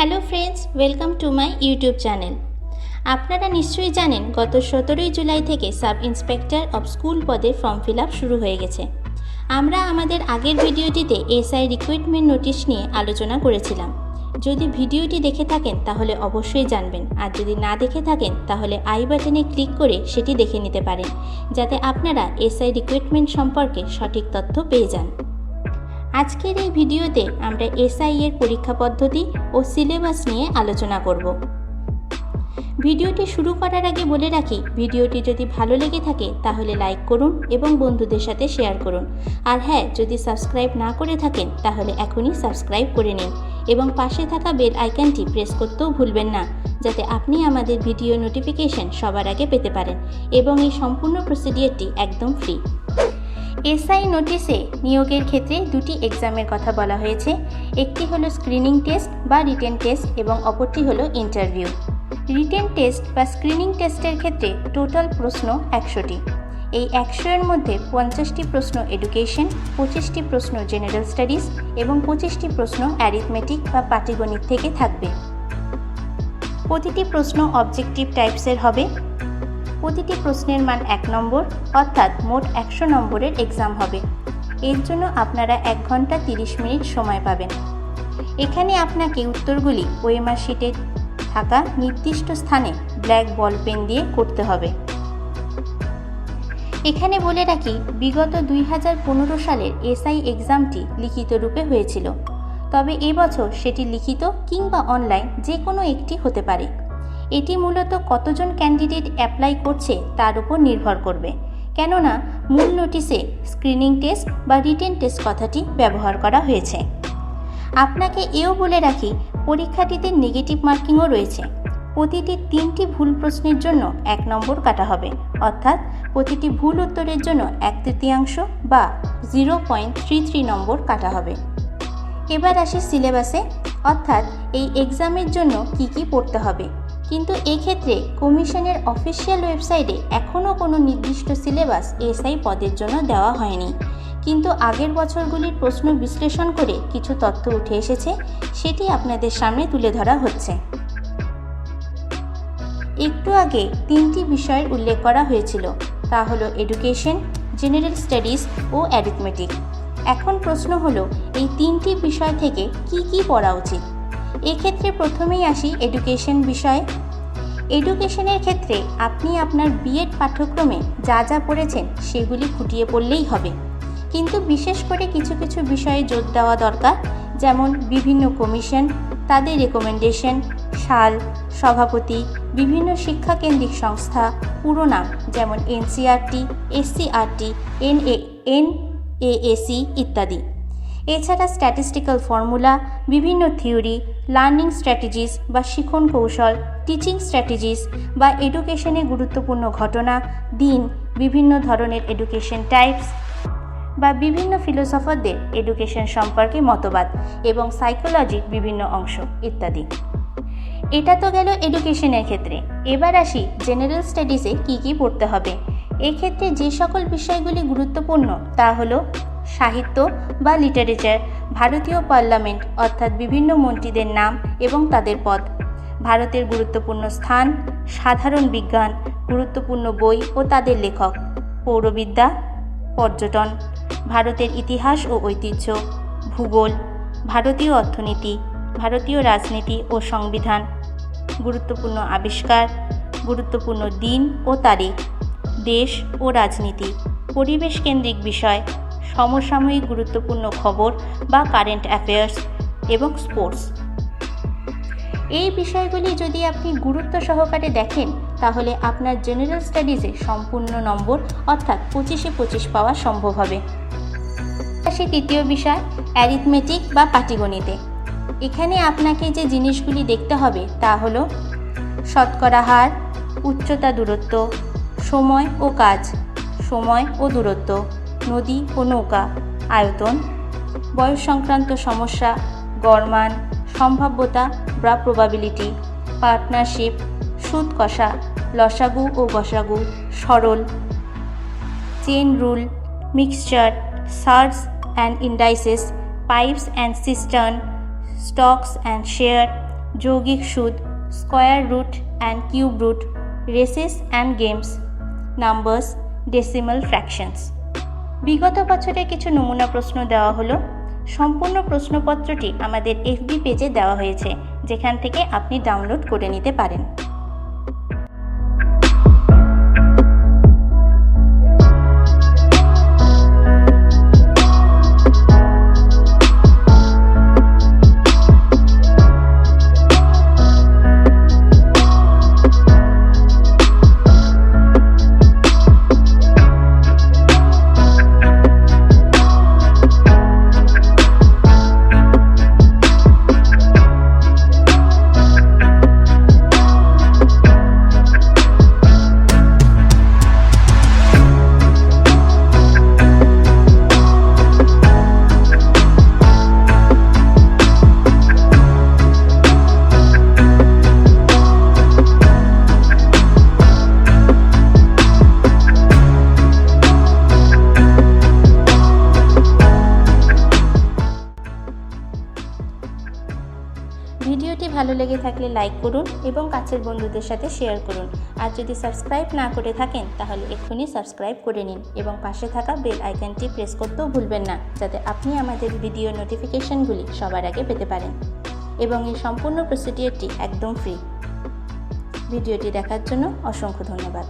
Hello friends, welcome to my YouTube channel. আপনারা নিশ্চয়ই জানেন, গত সতেরোই জুলাই থেকে সাব ইন্সপেক্টর অব স্কুল পদে ফর্ম ফিল শুরু হয়ে গেছে। আমরা আমাদের আগের ভিডিওটিতে এসআই রিক্রুটমেন্ট নোটিশ নিয়ে আলোচনা করেছিলাম। যদি ভিডিওটি দেখে থাকেন, তাহলে অবশ্যই জানবেন। আর যদি না দেখে থাকেন, তাহলে আই বাটনে ক্লিক করে সেটি দেখে নিতে পারেন, যাতে আপনারা এসআই রিক্রুটমেন্ট সম্পর্কে সঠিক তথ্য পেয়ে যান। আজকের এই ভিডিওতে আমরা এসআই এর পরীক্ষা পদ্ধতি ও সিলেবাস নিয়ে আলোচনা করব। ভিডিওটি শুরু করার আগে বলে রাখি, ভিডিওটি যদি ভালো লেগে থাকে তাহলে লাইক করুন এবং বন্ধুদের সাথে শেয়ার করুন। আর হ্যাঁ যদি সাবস্ক্রাইব না করে থাকেন তাহলে এখনই সাবস্ক্রাইব করে নিন এবং পাশে থাকা বেল আইকনটি প্রেস করতেও ভুলবেন না, যাতে আপনি আমাদের ভিডিও নোটিফিকেশন সবার আগে পেতে পারেন এবং এই সম্পূর্ণ প্রসিডিওরটি একদম ফ্রি। এসআই নোটিশে নিয়োগের ক্ষেত্রে দুটি এক্সামের কথা বলা হয়েছে। একটি হলো স্ক্রিনিং টেস্ট বা রিটেন টেস্ট এবং অপরটি হলো ইন্টারভিউ রিটেন টেস্ট বা স্ক্রিনিং টেস্টের ক্ষেত্রে টোটাল প্রশ্ন একশোটি। এই একশো এর মধ্যে পঞ্চাশটি প্রশ্ন এডুকেশন পঁচিশটি প্রশ্ন জেনারেল স্টাডিজ এবং পঁচিশটি প্রশ্ন অ্যারিথমেটিক বা পাটিগণিত থেকে থাকবে। প্রতিটি প্রশ্ন অবজেক্টিভ টাইপসের হবে। প্রতিটি প্রশ্নের মান এক নম্বর, অর্থাৎ মোট একশো নম্বরের এক্সাম হবে। এর জন্য আপনারা এক ঘণ্টা তিরিশ মিনিট সময় পাবেন। এখানে আপনাকে উত্তরগুলি ওয়েমার শিটে থাকা নির্দিষ্ট স্থানে ব্ল্যাক বল পেন দিয়ে করতে হবে। এখানে বলে রাখি, বিগত দুই হাজার পনেরো সালের এসআই এক্সামটি লিখিত রূপে হয়েছিল। তবে এবছর সেটি লিখিত কিংবা অনলাইন যে কোনো একটি হতে পারে। এটি মূলত কতজন ক্যান্ডিডেট অ্যাপ্লাই করছে তার উপর নির্ভর করবে। কেননা, মূল নোটিশে স্ক্রিনিং টেস্ট বা রিটেন টেস্ট কথাটি ব্যবহার করা হয়েছে। আপনাকে এও বলে রাখি, পরীক্ষাটিতে নেগেটিভ মার্কিংও রয়েছে। প্রতিটি তিনটি ভুল প্রশ্নের জন্য এক নম্বর কাটা হবে। অর্থাৎ, প্রতিটি ভুল উত্তরের জন্য এক তৃতীয়াংশ বা জিরো পয়েন্ট থ্রি থ্রি নম্বর কাটা হবে। এবার আসি সিলেবাসে। অর্থাৎ, এই এক্সামের জন্য কি কি পড়তে হবে? কিন্তু এক্ষেত্রে কমিশনের অফিসিয়াল ওয়েবসাইটে এখনও কোনো নির্দিষ্ট সিলেবাস এসআই পদের জন্য দেওয়া হয়নি। কিন্তু আগের বছরগুলির প্রশ্ন বিশ্লেষণ করে কিছু তথ্য উঠে এসেছে, সেটি আপনাদের সামনে তুলে ধরা হচ্ছে। একটু আগে তিনটি বিষয়ের উল্লেখ করা হয়েছিল। তা হলো এডুকেশন, জেনারেল স্টাডিজ ও অ্যারিথমেটিক। এখন প্রশ্ন হলো, এই তিনটি বিষয় থেকে কি কি পড়া উচিত? এক্ষেত্রে প্রথমেই আসি এডুকেশন বিষয়ে। এডুকেশনের ক্ষেত্রে আপনি আপনার বিএড পাঠ্যক্রমে যা যা পড়েছেন সেগুলি খুঁটিয়ে পড়লেই হবে। কিন্তু বিশেষ করে কিছু কিছু বিষয়ে জোর দেওয়া দরকার, যেমন বিভিন্ন কমিশন তাদের রেকমেন্ডেশন সাল, সভাপতি, বিভিন্ন শিক্ষাকেন্দ্রিক সংস্থা পুরো নাম যেমন NCRT SCRT N A N AAC ইত্যাদি। এছাড়া স্ট্যাটিস্টিক্যাল ফর্মুলা বিভিন্ন থিওরি লার্নিং স্ট্র্যাটেজিস বা শিখন কৌশল টিচিং স্ট্র্যাটেজিস বা এডুকেশনে গুরুত্বপূর্ণ ঘটনা, দিন, বিভিন্ন ধরনের এডুকেশন টাইপস বা বিভিন্ন ফিলোসফারদের এডুকেশন সম্পর্কে মতবাদ এবং সাইকোলজির বিভিন্ন অংশ ইত্যাদি। এটা তো গেল এডুকেশনের ক্ষেত্রে। এবার আসি জেনারেল স্টাডিজে কি কি পড়তে হবে। এক্ষেত্রে যে সকল বিষয়গুলি গুরুত্বপূর্ণ তা হলো সাহিত্য বা লিটারেচার ভারতীয় পার্লামেন্ট অর্থাৎ বিভিন্ন মন্ত্রীদের নাম এবং তাদের পদ। ভারতের গুরুত্বপূর্ণ স্থান, সাধারণ বিজ্ঞান, গুরুত্বপূর্ণ বই ও তাদের লেখক। পৌরবিদ্যা, পর্যটন, ভারতের ইতিহাস ও ঐতিহ্য, ভূগোল, ভারতীয় অর্থনীতি, ভারতীয় রাজনীতি ও সংবিধান, গুরুত্বপূর্ণ আবিষ্কার, গুরুত্বপূর্ণ দিন ও তারিখ, দেশ ও রাজনীতি, পরিবেশ কেন্দ্রিক বিষয় সমসাময়িক গুরুত্বপূর্ণ খবর বা কারেন্ট অ্যাফেয়ার্স এবং স্পোর্টস এই বিষয়গুলি যদি আপনি গুরুত্ব সহকারে দেখেন, তাহলে আপনার জেনারেল স্টাডিজে সম্পূর্ণ নম্বর অর্থাৎ পঁচিশে পঁচিশ পাওয়া সম্ভব হবে। আসি তৃতীয় বিষয় অ্যারিথমেটিক বা পাটিগণিতে। এখানে আপনাকে যে জিনিসগুলি দেখতে হবে তা হল শতকরা হার, উচ্চতা দূরত্ব, সময় ও কাজ, সময় ও দূরত্ব। নদী ও নৌকা, আয়তন বয়স সংক্রান্ত সমস্যা, গড়মান, সম্ভাব্যতা, বা প্রবাবিলিটি পার্টনারশিপ সুদ কষা লসাগু ও গসাগু, সরল chain rule mixture surds and indices pipes and cistern stocks and share যৌগিক সুদ square root and cube root races and games numbers decimal fractions বিগত বছরে কিছু নমুনা প্রশ্ন দেওয়া হলো। সম্পূর্ণ প্রশ্নপত্রটি আমাদের এফবি পেজে দেওয়া হয়েছে, যেখান থেকে আপনি ডাউনলোড করে নিতে পারেন। ভিডিওটি ভালো লেগে থাকলে লাইক করুন এবং কাছের বন্ধুদের সাথে শেয়ার করুন। আর যদি সাবস্ক্রাইব না করে থাকেন, তাহলে এক্ষুনি সাবস্ক্রাইব করে নিন এবং পাশে থাকা বেল আইকনটি প্রেস করতেও ভুলবেন না, যাতে আপনি আমাদের ভিডিও নোটিফিকেশনগুলি সবার আগে পেতে পারেন এবং এই সম্পূর্ণ প্রসিডিওরটি একদম ফ্রি ভিডিওটি দেখার জন্য অসংখ্য ধন্যবাদ।